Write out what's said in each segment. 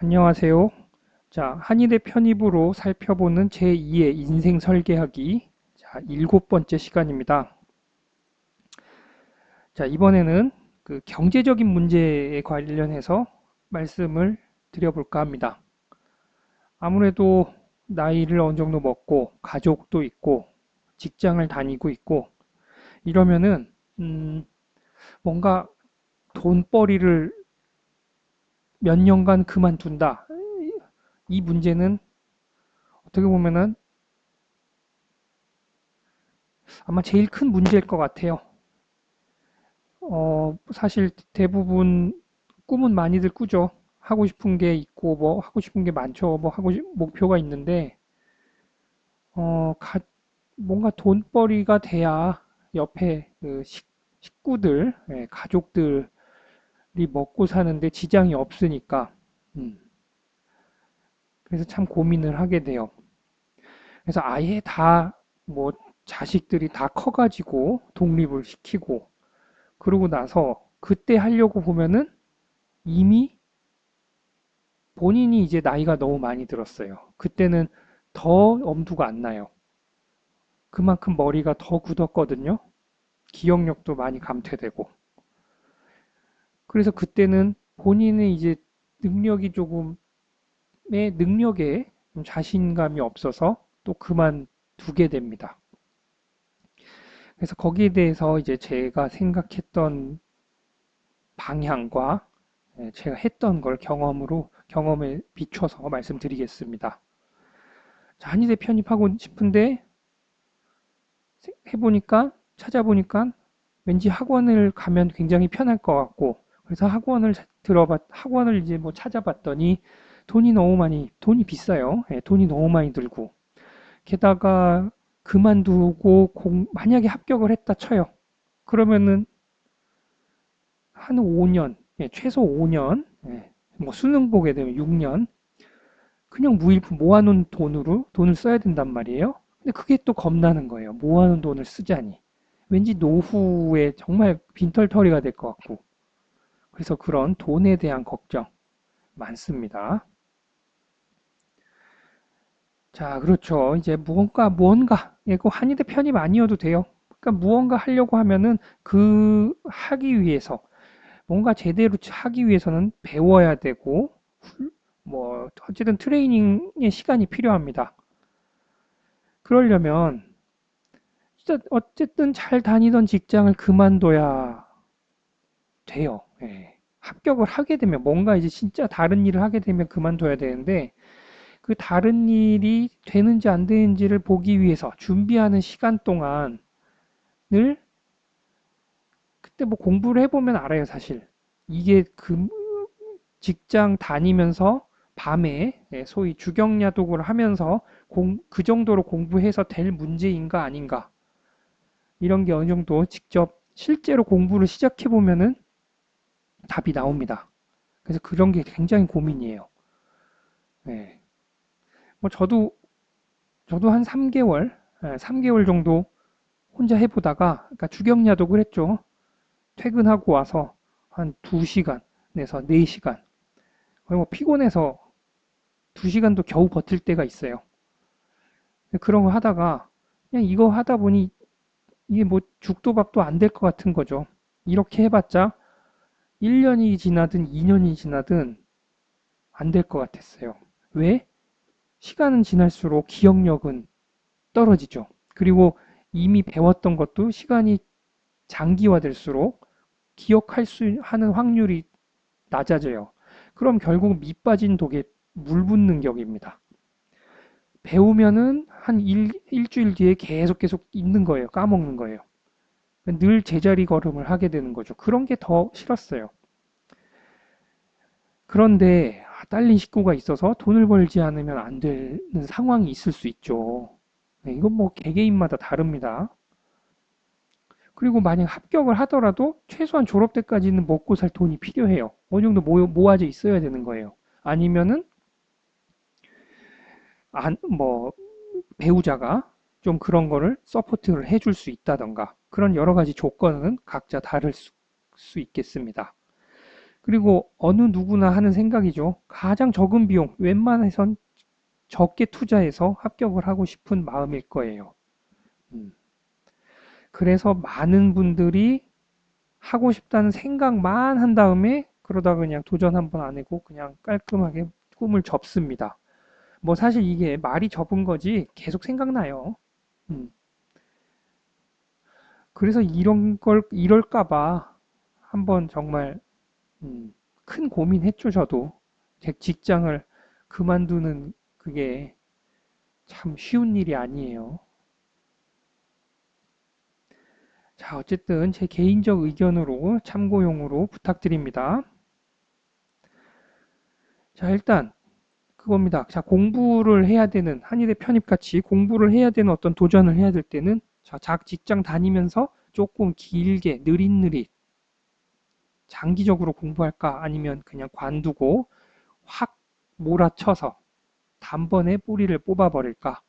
안녕하세요. 자, 한의대 편입으로 살펴보는 제2의 인생 설계하기. 자, 일곱 번째 시간입니다. 자, 이번에는 그 경제적인 문제에 관련해서 말씀을 드려볼까 합니다. 아무래도 나이를 어느 정도 먹고, 가족도 있고, 직장을 다니고 있고, 이러면은, 음, 뭔가 돈벌이를 몇 년간 그만둔다. 이 문제는 어떻게 보면은 아마 제일 큰 문제일 것 같아요. 어, 사실 대부분 꿈은 많이들 꾸죠. 하고 싶은 게 있고, 뭐, 하고 싶은 게 많죠. 뭐, 하고, 싶- 목표가 있는데, 어, 가- 뭔가 돈벌이가 돼야 옆에 그 식, 식구들, 예, 가족들이 먹고 사는데 지장이 없으니까, 음, 그래서 참 고민을 하게 돼요. 그래서 아예 다, 뭐, 자식들이 다 커가지고 독립을 시키고, 그러고 나서 그때 하려고 보면은 이미 본인이 이제 나이가 너무 많이 들었어요. 그때는 더 엄두가 안 나요. 그만큼 머리가 더 굳었거든요. 기억력도 많이 감퇴되고. 그래서 그때는 본인의 이제 능력이 조금, 의 능력에 좀 자신감이 없어서 또 그만두게 됩니다. 그래서 거기에 대해서 이제 제가 생각했던 방향과 예, 제가 했던 걸 경험으로, 경험에 비춰서 말씀드리겠습니다. 자, 한의대 편입하고 싶은데 해보니까, 찾아보니까 왠지 학원을 가면 굉장히 편할 것 같고, 그래서 학원을 들어봤, 학원을 이제 뭐 찾아봤더니 돈이 너무 많이, 돈이 비싸요. 예, 돈이 너무 많이 들고. 게다가 그만두고 공- 만약에 합격을 했다 쳐요. 그러면은 한 5년, 예, 최소 5년, 예, 뭐 수능 보게 되면 6년, 그냥 무일푼 모아놓은 돈으로 돈을 써야 된단 말이에요. 근데 그게 또 겁나는 거예요. 모아놓은 돈을 쓰자니. 왠지 노후에 정말 빈털터리가 될 것 같고. 그래서 그런 돈에 대한 걱정 많습니다. 자, 그렇죠. 이제 무언가, 무언가, 예, 그 한의대 편입 아니어도 돼요. 그러니까 무언가 하려고 하면은 그 하기 위해서, 뭔가 제대로 하기 위해서는 배워야 되고, 훌- 뭐, 어쨌든 트레이닝의 시간이 필요합니다. 그러려면, 진짜 어쨌든 잘 다니던 직장을 그만둬야 돼요. 예. 합격을 하게 되면, 뭔가 이제 진짜 다른 일을 하게 되면 그만둬야 되는데, 그 다른 일이 되는지 안 되는지를 보기 위해서 준비하는 시간 동안을 그때 뭐 공부를 해보면 알아요, 사실. 이게 그 직장 다니면서 밤에 예, 소위 주경야독을 하면서 공- 그 정도로 공부해서 될 문제인가 아닌가 이런 게 어느 정도 직접 실제로 공부를 시작해 보면은 답이 나옵니다. 그래서 그런 게 굉장히 고민이에요. 예. 뭐 저도 저도 한 3개월, 3개월 정도 혼자 해보다가, 그러니까 주경야독을 했죠. 퇴근하고 와서 한 2시간 내서 4시간. 거의 뭐 피곤해서 2시간도 겨우 버틸 때가 있어요. 그런 거 하다가, 그냥 이거 하다 보니 이게 뭐 죽도 밥도 안 될 것 같은 거죠. 이렇게 해봤자 1년이 지나든 2년이 지나든 안 될 것 같았어요. 왜? 시간은 지날수록 기억력은 떨어지죠. 그리고 이미 배웠던 것도 시간이 장기화될수록 기억할 수 하는 확률이 낮아져요. 그럼 결국 밑 빠진 독에 물 붓는 격입니다. 배우면은 한 일, 일주일 뒤에 계속 계속 잊는 거예요. 까먹는 거예요. 늘 제자리 걸음을 하게 되는 거죠. 그런 게 더 싫었어요. 그런데 아, 딸린 식구가 있어서 돈을 벌지 않으면 안 되는 상황이 있을 수 있죠. 네, 이건 뭐 개개인마다 다릅니다. 그리고 만약 합격을 하더라도 최소한 졸업 때까지는 먹고 살 돈이 필요해요. 어느 정도 모, 모아져 있어야 되는 거예요. 아니면은 안, 뭐 배우자가 좀 그런 거를 서포트를 해줄 수 있다던가 그런 여러 가지 조건은 각자 다를 수, 수 있겠습니다. 그리고 어느 누구나 하는 생각이죠. 가장 적은 비용, 웬만해선 적게 투자해서 합격을 하고 싶은 마음일 거예요. 음. 그래서 많은 분들이 하고 싶다는 생각만 한 다음에 그러다 그냥 도전 한번 안 하고 그냥 깔끔하게 꿈을 접습니다. 뭐 사실 이게 말이 접은 거지 계속 생각나요. 음. 그래서 이런 걸 이럴까봐 한번 정말 음, 큰 고민했죠 저도 제 직장을 그만두는 그게 참 쉬운 일이 아니에요. 자, 어쨌든 제 개인적 의견으로 참고용으로 부탁드립니다. 자, 일단 그겁니다. 자, 공부를 해야 되는 한의대 편입 같이 공부를 해야 되는 어떤 도전을 해야 될 때는 자, 작 직장 다니면서 조금 길게 느릿느릿 장기적으로 공부할까 아니면 그냥 관두고 확 몰아쳐서 단번에 뿌리를 뽑아버릴까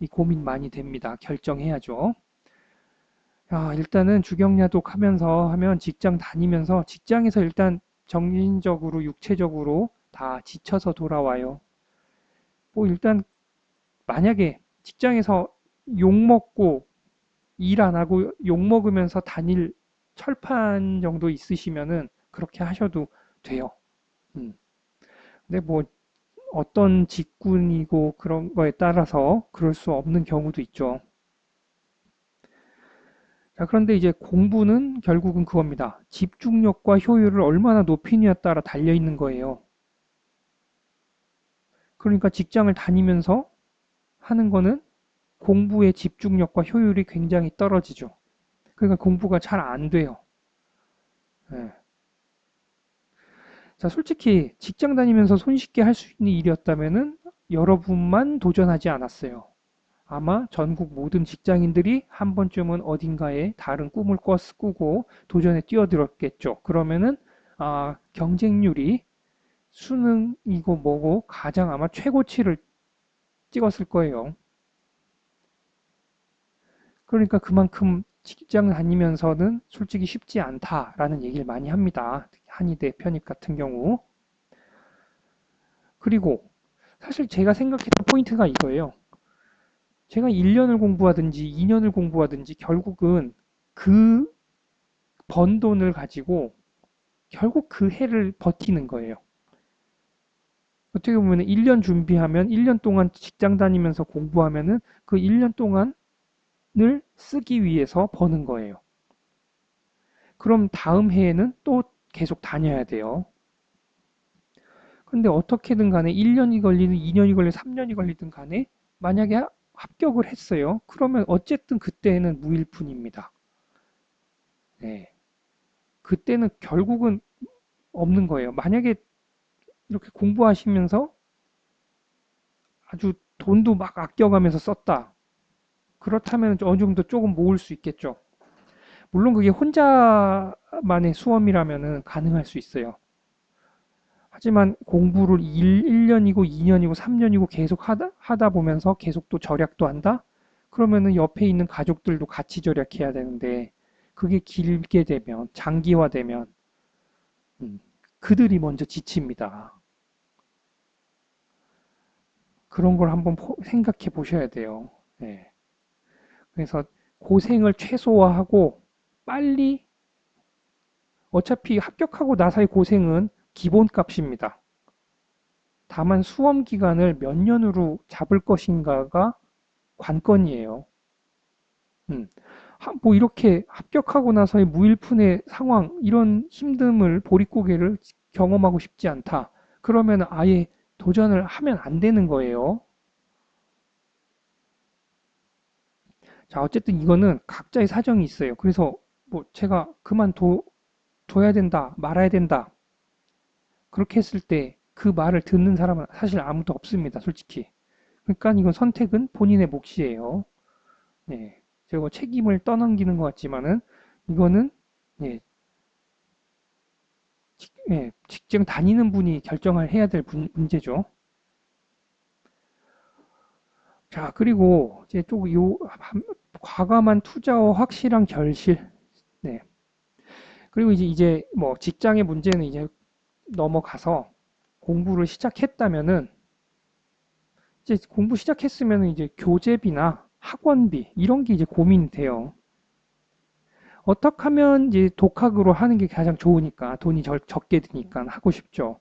이 고민 많이 됩니다. 결정해야죠. 야, 일단은 주경야독 하면서 하면 직장 다니면서 직장에서 일단 정신적으로 육체적으로 다 지쳐서 돌아와요. 뭐 일단 만약에 직장에서 욕 먹고 일 안 하고 욕 먹으면서 다닐 철판 정도 있으시면은 그렇게 하셔도 돼요. 음. 근데 뭐 어떤 직군이고 그런 거에 따라서 그럴 수 없는 경우도 있죠. 자, 그런데 이제 공부는 결국은 그겁니다. 집중력과 효율을 얼마나 높이느냐에 따라 달려 있는 거예요. 그러니까 직장을 다니면서 하는 거는 공부의 집중력과 효율이 굉장히 떨어지죠. 그러니까 공부가 잘 안 돼요. 네. 자, 솔직히 직장 다니면서 손쉽게 할 수 있는 일이었다면은 여러분만 도전하지 않았어요. 아마 전국 모든 직장인들이 한 번쯤은 어딘가에 다른 꿈을 꾸고 도전에 뛰어들었겠죠. 그러면은 아, 경쟁률이 수능이고 뭐고 가장 아마 최고치를 찍었을 거예요. 그러니까 그만큼 직장 다니면서는 솔직히 쉽지 않다라는 얘기를 많이 합니다. 한의대 편입 같은 경우. 그리고 사실 제가 생각했던 포인트가 이거예요. 제가 1년을 공부하든지 2년을 공부하든지 결국은 그 번 돈을 가지고 결국 그 해를 버티는 거예요. 어떻게 보면 1년 준비하면 1년 동안 직장 다니면서 공부하면은 그 1년 동안을 쓰기 위해서 버는 거예요. 그럼 다음 해에는 또 계속 다녀야 돼요. 근데 어떻게든 간에 1년이 걸리든 2년이 걸리든 3년이 걸리든 간에 만약에 합격을 했어요. 그러면 어쨌든 그때는 무일푼입니다. 네. 그때는 결국은 없는 거예요. 만약에 이렇게 공부하시면서 아주 돈도 막 아껴가면서 썼다. 그렇다면 어느 정도 조금 모을 수 있겠죠. 물론 그게 혼자만의 수험이라면 가능할 수 있어요. 하지만 공부를 1, 1년이고 2년이고 3년이고 계속 하다, 하다 보면서 계속 또 절약도 한다? 그러면은 옆에 있는 가족들도 같이 절약해야 되는데 그게 길게 되면 장기화되면 음, 그들이 먼저 지칩니다. 그런 걸 한번 생각해 보셔야 돼요. 네. 그래서 고생을 최소화하고 빨리 어차피 합격하고 나서의 고생은 기본값입니다. 다만 수험 기간을 몇 년으로 잡을 것인가가 관건이에요. 음, 뭐 이렇게 합격하고 나서의 무일푼의 상황, 이런 힘듦을 보릿고개를 경험하고 싶지 않다. 그러면 아예 도전을 하면 안 되는 거예요. 자, 어쨌든 이거는 각자의 사정이 있어요. 그래서 뭐 제가 그만둬 둬야 된다, 말아야 된다. 그렇게 했을 때 그 말을 듣는 사람은 사실 아무도 없습니다. 솔직히. 그러니까 이건 선택은 본인의 몫이에요. 네. 제가 뭐 책임을 떠넘기는 것 같지만은 이거는 예, 직, 예, 직장 다니는 분이 결정을 해야 될 분, 문제죠. 자, 그리고 이제 또 요 과감한 투자와 확실한 결실. 네. 그리고 이제 이제 뭐 직장의 문제는 이제 넘어가서 공부를 시작했다면은 이제 공부 시작했으면 이제 교재비나 학원비 이런 게 이제 고민이 돼요. 어떻게 하면 이제 독학으로 하는 게 가장 좋으니까 돈이 적, 적게 드니까 하고 싶죠.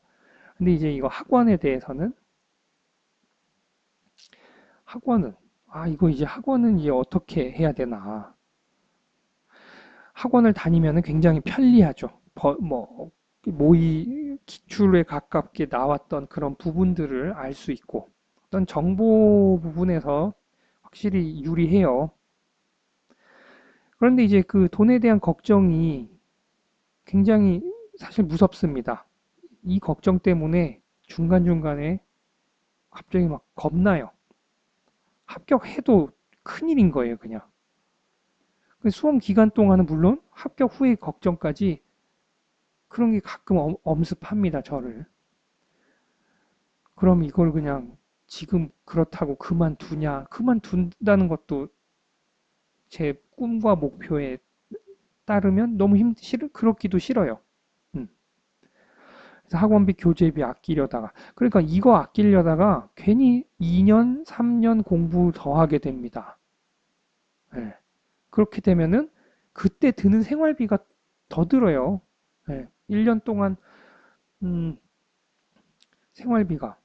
근데 이제 이거 학원에 대해서는 학원은 아 이거 이제 학원은 이제 어떻게 해야 되나 학원을 다니면 굉장히 편리하죠. 버, 뭐 모의 기출에 가깝게 나왔던 그런 부분들을 알 수 있고 어떤 정보 부분에서 확실히 유리해요. 그런데 이제 그 돈에 대한 걱정이 굉장히 사실 무섭습니다. 이 걱정 때문에 중간중간에 갑자기 막 겁나요. 합격해도 큰일인 거예요, 그냥. 그 수험 기간 동안은 물론 합격 후의 걱정까지 그런 게 가끔 엄, 엄습합니다, 저를. 그럼 이걸 그냥 지금 그렇다고 그만두냐? 그만둔다는 것도 제 꿈과 목표에 따르면 너무 힘, 싫, 그렇기도 싫어요. 음. 그래서 학원비, 교재비 아끼려다가. 그러니까 이거 아끼려다가 괜히 2년, 3년 공부 더 하게 됩니다. 네. 그렇게 되면은 그때 드는 생활비가 더 들어요. 네. 1년 동안, 음, 생활비가,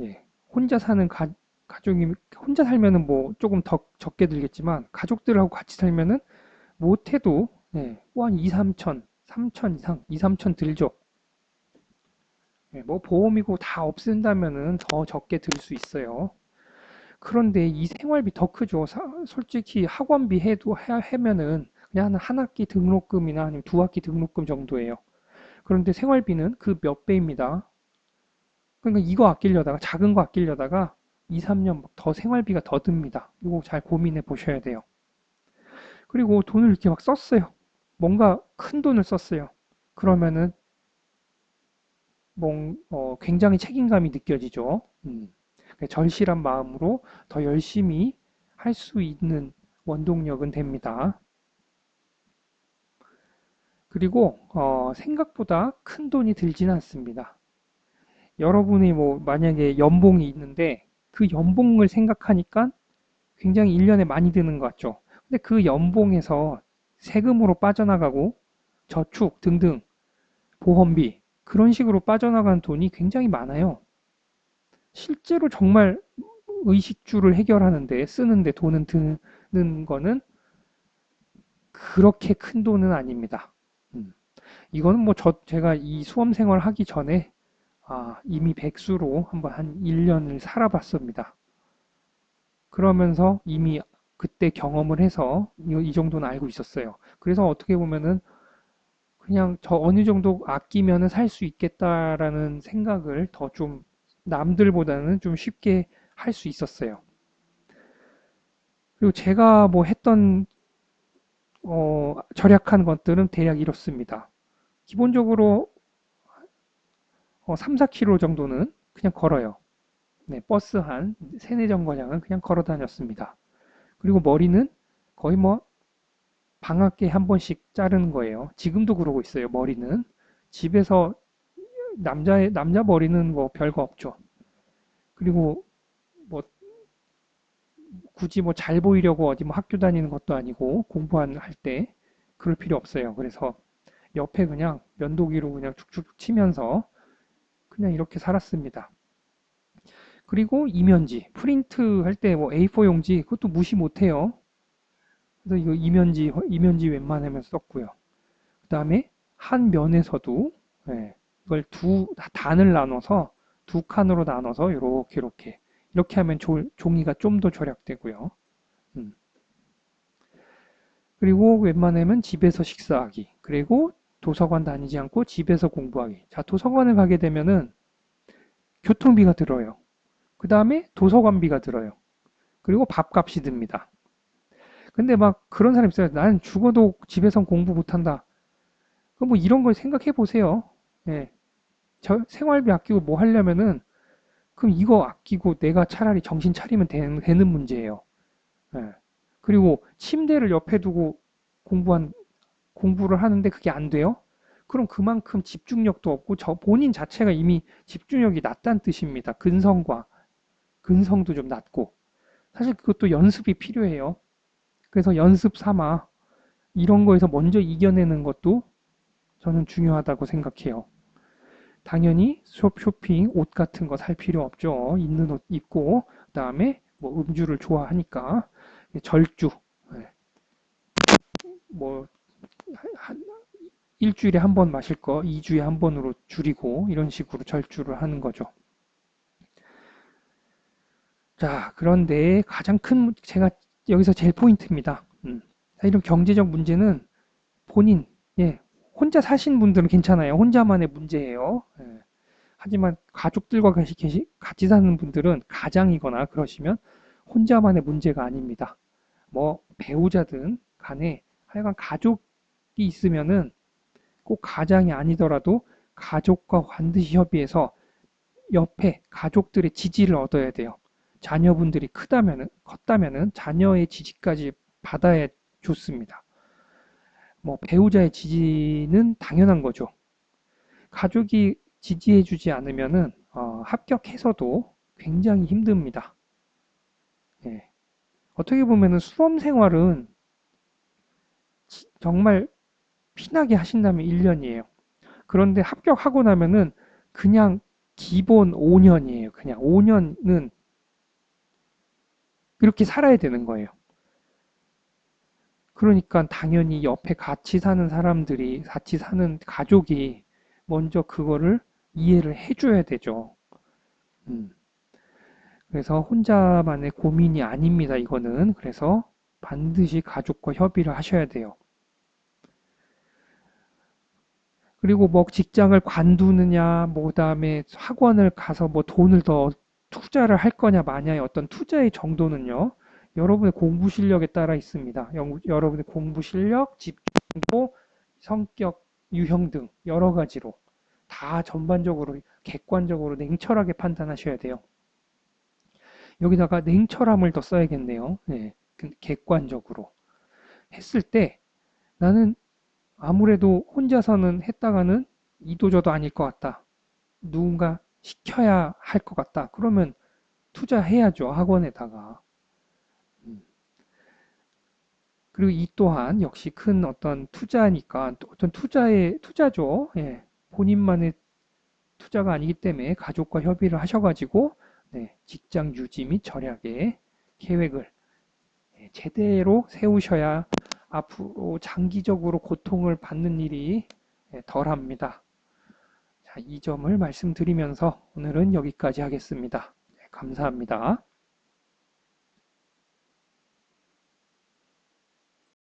예. 혼자 사는 가, 가족이 혼자 살면은 뭐 조금 더 적게 들겠지만 가족들하고 같이 살면은 못해도 네, 뭐한 2, 3천, 3천 이상, 2, 3천 들죠. 네, 뭐 보험이고 다 없앤다면은 더 적게 들 수 있어요. 그런데 이 생활비 더 크죠. 사, 솔직히 학원비 해도 해, 면은 그냥 한 학기 등록금이나 아니면 두 학기 등록금 정도예요. 그런데 생활비는 그 몇 배입니다. 그러니까 이거 아끼려다가 작은 거 아끼려다가 2, 3년 더 생활비가 더 듭니다. 이거 잘 고민해 보셔야 돼요. 그리고 돈을 이렇게 막 썼어요. 뭔가 큰 돈을 썼어요. 그러면은 뭐, 어, 굉장히 책임감이 느껴지죠. 음. 절실한 마음으로 더 열심히 할 수 있는 원동력은 됩니다. 그리고 어, 생각보다 큰 돈이 들지는 않습니다. 여러분이 뭐 만약에 연봉이 있는데 그 연봉을 생각하니까 굉장히 1년에 많이 드는 것 같죠. 근데 그 연봉에서 세금으로 빠져나가고 저축 등등 보험비 그런 식으로 빠져나가는 돈이 굉장히 많아요. 실제로 정말 의식주를 해결하는데 쓰는데 돈은 드는 거는 그렇게 큰 돈은 아닙니다. 음. 이거는 뭐 저 제가 이 수험 생활 하기 전에 아, 이미 백수로 한번 한 1년을 살아봤습니다. 그러면서 이미 그때 경험을 해서 이, 이 정도는 알고 있었어요. 그래서 어떻게 보면은 그냥 저 어느 정도 아끼면은 살 수 있겠다라는 생각을 더 좀 남들보다는 좀 쉽게 할 수 있었어요. 그리고 제가 뭐 했던 어, 절약한 것들은 대략 이렇습니다. 기본적으로 어, 3, 4km 정도는 그냥 걸어요. 네, 버스 한 3, 4정거장은 그냥 걸어 다녔습니다. 그리고 머리는 거의 뭐 방학에 한 번씩 자르는 거예요. 지금도 그러고 있어요. 머리는 집에서 남자의 남자 머리는 뭐 별거 없죠. 그리고 뭐 굳이 뭐 잘 보이려고 어디 뭐 학교 다니는 것도 아니고 공부할 때 그럴 필요 없어요. 그래서 옆에 그냥 면도기로 그냥 축축 치면서 그냥 이렇게 살았습니다. 그리고 이면지, 프린트 할 때 뭐 A4 용지 그것도 무시 못해요. 그래서 이거 이면지, 이면지 웬만하면 썼고요. 그 다음에 한 면에서도 네, 이걸 두 단을 나눠서 두 칸으로 나눠서 이렇게 이렇게 이렇게 하면 조, 종이가 좀 더 절약되고요. 음. 그리고 웬만하면 집에서 식사하기. 그리고 도서관 다니지 않고 집에서 공부하기. 자, 도서관을 가게 되면은 교통비가 들어요. 그 다음에 도서관비가 들어요. 그리고 밥값이 듭니다. 근데 막 그런 사람 있어요. 나는 죽어도 집에선 공부 못한다. 뭐 이런 걸 생각해 보세요. 예. 저 생활비 아끼고 뭐 하려면은 그럼 이거 아끼고 내가 차라리 정신 차리면 되는, 되는 문제예요. 예. 그리고 침대를 옆에 두고 공부한 공부를 하는데 그게 안 돼요? 그럼 그만큼 집중력도 없고 저 본인 자체가 이미 집중력이 낮다는 뜻입니다. 근성과 근성도 좀 낮고 사실 그것도 연습이 필요해요. 그래서 연습 삼아 이런 거에서 먼저 이겨내는 것도 저는 중요하다고 생각해요. 당연히 쇼- 쇼핑, 옷 같은 거 살 필요 없죠. 있는 옷 입고 그다음에 뭐 음주를 좋아하니까 절주 네. 뭐 한- 일주일에 한 번 마실 거 2주에 한 번으로 줄이고 이런 식으로 절주를 하는 거죠. 자, 그런데 가장 큰 문- 제가 여기서 제일 포인트입니다. 음. 자, 이런 경제적 문제는 본인 예, 혼자 사신 분들은 괜찮아요. 혼자만의 문제예요. 예. 하지만 가족들과 같이 같이 사는 분들은 가장이거나 그러시면 혼자만의 문제가 아닙니다. 뭐 배우자든 간에 하여간 가족이 있으면은 꼭 가장이 아니더라도 가족과 반드시 협의해서 옆에 가족들의 지지를 얻어야 돼요. 자녀분들이 크다면은 컸다면은 자녀의 지지까지 받아야 좋습니다. 뭐 배우자의 지지는 당연한 거죠. 가족이 지지해주지 않으면은 어, 합격해서도 굉장히 힘듭니다. 예. 어떻게 보면은 수험 생활은 지- 정말 피나게 하신다면 1년이에요. 그런데 합격하고 나면은 그냥 기본 5년이에요. 그냥 5년은 그렇게 살아야 되는 거예요. 그러니까 당연히 옆에 같이 사는 사람들이, 같이 사는 가족이 먼저 그거를 이해를 해줘야 되죠. 음. 그래서 혼자만의 고민이 아닙니다, 이거는. 그래서 반드시 가족과 협의를 하셔야 돼요. 그리고 뭐 직장을 관두느냐, 뭐 그다음에 학원을 가서 뭐 돈을 더 투자를 할 거냐 마냐의 어떤 투자의 정도는요. 여러분의 공부 실력에 따라 있습니다. 영- 여러분의 공부 실력, 집중도, 성격, 유형 등 여러 가지로 다 전반적으로 객관적으로 냉철하게 판단하셔야 돼요. 여기다가 냉철함을 더 써야겠네요. 네, 그 객관적으로 했을 때 나는 아무래도 혼자서는 했다가는 이도저도 아닐 것 같다. 누군가 시켜야 할 것 같다. 그러면 투자해야죠. 학원에다가. 음. 그리고 이 또한 역시 큰 어떤 투자니까 또 어떤 투자의 투자죠. 예. 본인만의 투자가 아니기 때문에 가족과 협의를 하셔가지고 네, 직장 유지 및 절약의 계획을 예, 제대로 세우셔야 앞으로 장기적으로 고통을 받는 일이 예, 덜합니다. 자, 이 점을 말씀드리면서 오늘은 여기까지 하겠습니다. 네, 감사합니다.